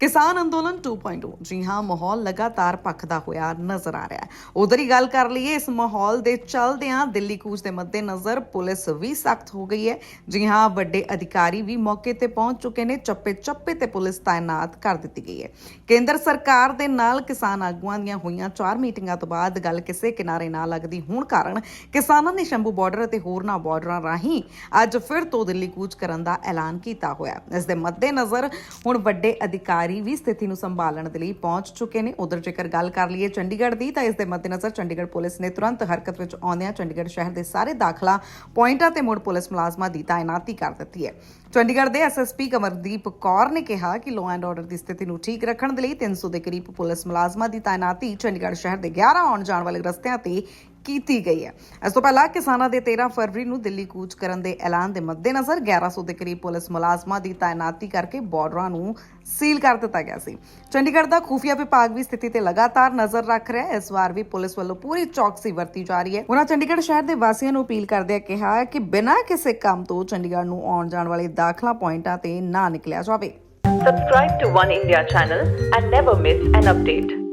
ਕਿਸਾਨ ਅੰਦੋਲਨ 2.0 ਜੀ ਹਾਂ, ਮਾਹੌਲ ਲਗਾਤਾਰ ਭਖਦਾ ਹੋਇਆ ਨਜ਼ਰ ਆ ਰਿਹਾ ਹੈ। ਉਧਰ ਹੀ ਗੱਲ ਕਰ ਲਈਏ, ਇਸ ਮਾਹੌਲ ਦੇ ਚੱਲਦਿਆਂ ਦਿੱਲੀ ਕੂਚ ਦੇ ਮੱਦੇਨਜ਼ਰ ਪੁਲਿਸ ਵੀ ਸਖਤ ਹੋ ਗਈ ਹੈ। ਜੀ ਹਾਂ, ਵੱਡੇ ਅਧਿਕਾਰੀ ਵੀ ਮੌਕੇ ਤੇ ਪਹੁੰਚ ਚੁੱਕੇ ਨੇ, ਚੱਪੇ ਚੱਪੇ ਤੇ ਪੁਲਿਸ ਤਾਇਨਾਤ ਕਰ ਦਿੱਤੀ ਗਈ ਹੈ। ਕੇਂਦਰ ਸਰਕਾਰ ਦੇ ਨਾਲ ਕਿਸਾਨ ਆਗੂਆਂ ਦੀਆਂ ਹੋਈਆਂ ਚਾਰ ਮੀਟਿੰਗਾਂ ਤੋਂ ਬਾਅਦ ਗੱਲ ਕਿਸੇ ਕਿਨਾਰੇ ਨਾ ਲੱਗਦੀ ਹੋਣ ਕਾਰਨ ਕਿਸਾਨਾਂ ਨੇ ਸ਼ੰਭੂ ਬਾਰਡਰ ਅਤੇ ਹੋਰਨਾਂ ਬਾਰਡਰਾਂ ਰਾਹੀਂ ਅੱਜ ਫਿਰ ਤੋਂ ਦਿੱਲੀ ਕੂਚ ਕਰਨ ਦਾ ਐਲਾਨ ਕੀਤਾ ਹੋਇਆ ਇਸ ਦੇ ਮੱਦੇਨਜ਼ਰ ਹੁਣ ਵੱਡੇ ਅਧਿਕਾਰੀ ਅਧਿਕਾਰੀ ਵੀ ਸਥਿਤੀ ਨੂੰ ਸੰਭਾਲਣ ਦੇ ਲਈ ਪਹੁੰਚ ਚੁੱਕੇ ਨੇ। ਉਧਰ ਜੇਕਰ ਗੱਲ ਕਰ ਲਈਏ ਚੰਡੀਗੜ੍ਹ ਦੀ, ਤਾਂ ਇਸ ਦੇ ਮੱਦੇਨਜ਼ਰ ਚੰਡੀਗੜ੍ਹ ਪੁਲਿਸ ਨੇ ਤੁਰੰਤ ਹਰਕਤ ਵਿੱਚ ਆਉਂਦਿਆਂ ਚੰਡੀਗੜ੍ਹ ਸ਼ਹਿਰ ਦੇ ਸਾਰੇ ਦਾਖਲਾ ਪੁਆਇੰਟਾਂ ਤੇ ਮੁੜ ਪੁਲਿਸ ਮੁਲਾਜ਼ਮਾਂ ਦੀ ਤਾਇਨਾਤੀ ਕਰ ਦਿੱਤੀ ਹੈ। ਚੰਡੀਗੜ੍ਹ ਦੇ ਐਸਐਸਪੀ ਕਮਰਦੀਪ ਕੌਰ ਨੇ ਕਿਹਾ ਕਿ ਲਾਅ ਐਂਡ ਆਰਡਰ ਦੀ ਸਥਿਤੀ ਨੂੰ ਠੀਕ ਰੱਖਣ ਦੇ ਲਈ 300 ਦੇ ਕਰੀਬ ਪੁਲਿਸ ਮੁਲਾਜ਼ਮਾਂ ਦੀ ਤਾਇਨਾਤੀ ਚੰਡੀਗੜ੍ਹ ਸ਼ਹਿਰ ਦੇ 11 ਆਉਣ ਜਾਣ ਵਾਲੇ ਰਸਤਿਆਂ ਤੇ ਕੀਤੀ ਗਈ ਹੈ। ਇਸ ਤੋਂ ਪਹਿਲਾਂ ਕਿਸਾਨਾਂ ਦੇ 13 ਫਰਵਰੀ ਨੂੰ ਦਿੱਲੀ ਕੂਚ ਕਰਨ ਦੇ ਐਲਾਨ ਦੇ ਮੱਦੇਨਜ਼ਰ 1100 ਦੇ ਕਰੀਬ ਪੁਲਿਸ ਮੁਲਾਜ਼ਮਾਂ ਦੀ ਤਾਇਨਾਤੀ ਕਰਕੇ ਬਾਰਡਰਾਂ ਨੂੰ ਸੀਲ ਕਰ ਦਿੱਤਾ ਗਿਆ ਸੀ। ਚੰਡੀਗੜ੍ਹ ਦਾ ਖੂਫੀਆ ਵਿਭਾਗ ਵੀ ਸਥਿਤੀ ਤੇ ਲਗਾਤਾਰ ਨਜ਼ਰ ਰੱਖ ਰਿਹਾ ਹੈ। ਇਸ ਵਾਰ ਵੀ ਪੁਲਿਸ ਵੱਲੋਂ ਪੂਰੀ ਚੌਕਸੀ ਵਰਤੀ ਜਾ ਰਹੀ ਹੈ। ਉਹਨਾਂ ਚੰਡੀਗੜ੍ਹ ਸ਼ਹਿਰ ਦੇ ਵਾਸੀਆਂ ਨੂੰ ਅਪੀਲ ਕਰਦਿਆਂ ਕਿਹਾ ਕਿ ਬਿਨਾਂ ਕਿਸੇ ਕੰਮ ਤੋਂ ਚੰਡੀਗੜ੍ਹ ਨੂੰ ਆਉਣ ਜਾਣ ਵਾਲੇ ਦਾਖਲਾ ਪੁਆਇੰਟਾਂ ਤੇ ਨਾ ਨਿਕਲਿਆ ਜਾਵੇ। Subscribe to One India channel and never miss an update.